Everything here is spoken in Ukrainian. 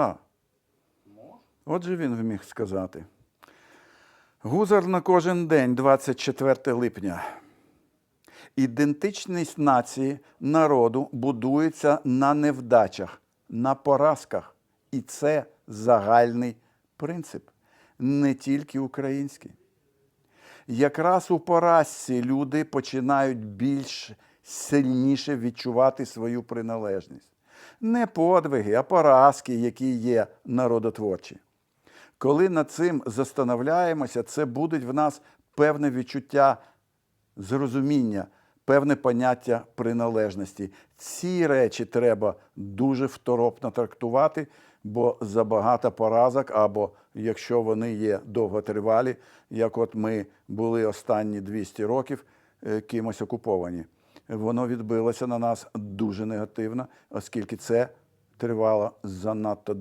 А. Отже, він вміг сказати. Гузар на кожен день, 24 липня. Ідентичність нації, народу будується на невдачах, на поразках. І це загальний принцип, не тільки український. Якраз у поразці люди починають більш сильніше відчувати свою приналежність. Не подвиги, а поразки, які є народотворчі. Коли над цим застановляємося, це буде в нас певне відчуття зрозуміння, певне поняття приналежності. Ці речі треба дуже второпно трактувати, бо забагато поразок, або якщо вони є довготривалі, як от ми були останні 200 років е, кимось окуповані, воно відбилося на нас дуже негативно, оскільки це тривало занадто довго.